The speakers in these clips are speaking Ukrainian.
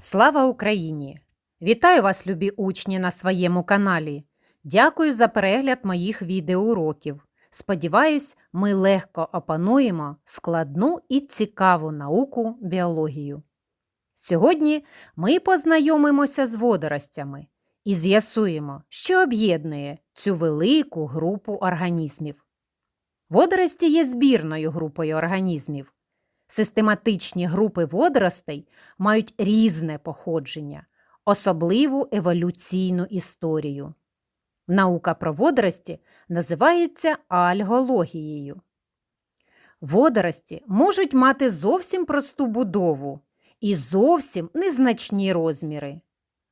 Слава Україні! Вітаю вас, любі учні, на своєму каналі. Дякую за перегляд моїх відеоуроків. Сподіваюсь, ми легко опануємо складну і цікаву науку біологію. Сьогодні ми познайомимося з водоростями і з'ясуємо, що об'єднує цю велику групу організмів. Водорості є збірною групою організмів. Систематичні групи водоростей мають різне походження, особливу еволюційну історію. Наука про водорості називається альгологією. Водорості можуть мати зовсім просту будову і зовсім незначні розміри,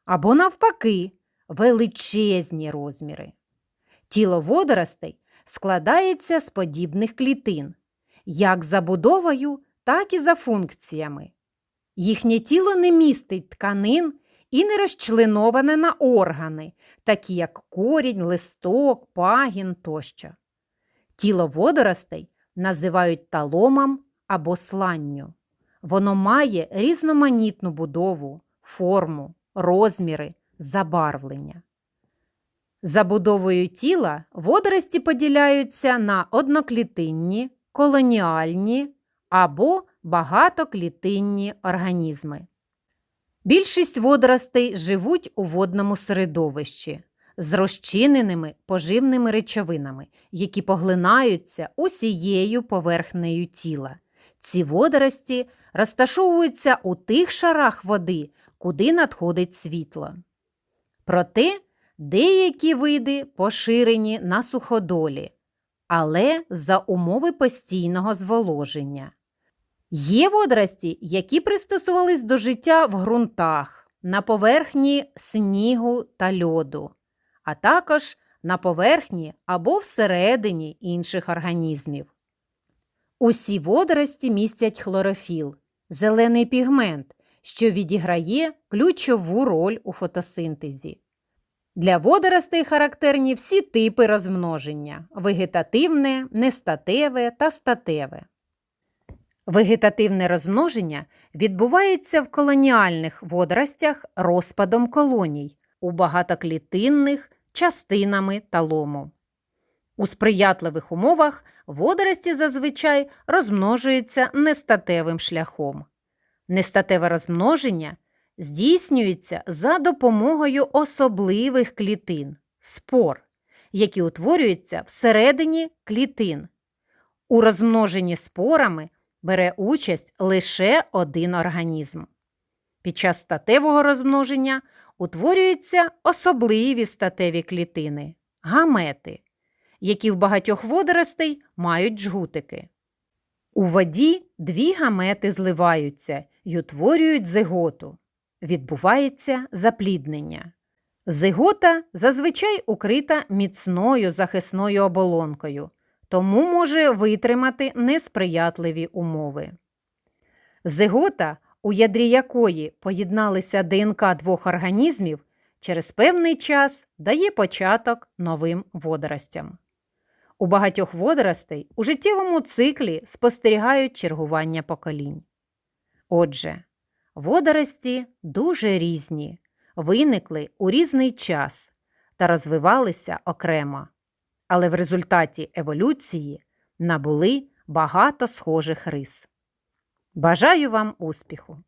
або, навпаки, величезні розміри. Тіло водоростей складається з подібних клітин, як за будовою, так і за функціями. Їхнє тіло не містить тканин і не розчленоване на органи, такі як корінь, листок, пагін тощо. Тіло водоростей називають таломом або сланню. Воно має різноманітну будову, форму, розміри, забарвлення. Забудовою тіла водорості поділяються на одноклітинні, колоніальні або багатоклітинні організми. Більшість водоростей живуть у водному середовищі з розчиненими поживними речовинами, які поглинаються усією поверхнею тіла. Ці водорості розташовуються у тих шарах води, куди надходить світло. Проте деякі види поширені на суходолі, але за умови постійного зволоження. Є водорості, які пристосувались до життя в ґрунтах, на поверхні снігу та льоду, а також на поверхні або всередині інших організмів. Усі водорості містять хлорофіл, зелений пігмент, що відіграє ключову роль у фотосинтезі. Для водоростей характерні всі типи розмноження вегетативне, нестатеве та статеве. Вегетативне розмноження відбувається в колоніальних водоростях розпадом колоній, у багатоклітинних частинами талому. У сприятливих умовах водорості зазвичай розмножуються нестатевим шляхом. Нестатеве розмноження здійснюється за допомогою особливих клітин спор, які утворюються всередині клітин. У розмноженні спорами бере участь лише один організм. Під час статевого розмноження утворюються особливі статеві клітини гамети, які в багатьох водоростей мають жгутики. У воді дві гамети зливаються і утворюють зиготу. Відбувається запліднення. Зигота зазвичай укрита міцною захисною оболонкою, тому може витримати несприятливі умови. Зигота, у ядрі якої поєдналися ДНК двох організмів, через певний час дає початок новим водоростям. У багатьох водоростей у життєвому циклі спостерігають чергування поколінь. Отже, водорості дуже різні, виникли у різний час та розвивалися окремо але в результаті еволюції набули багато схожих рис. Бажаю вам успіху!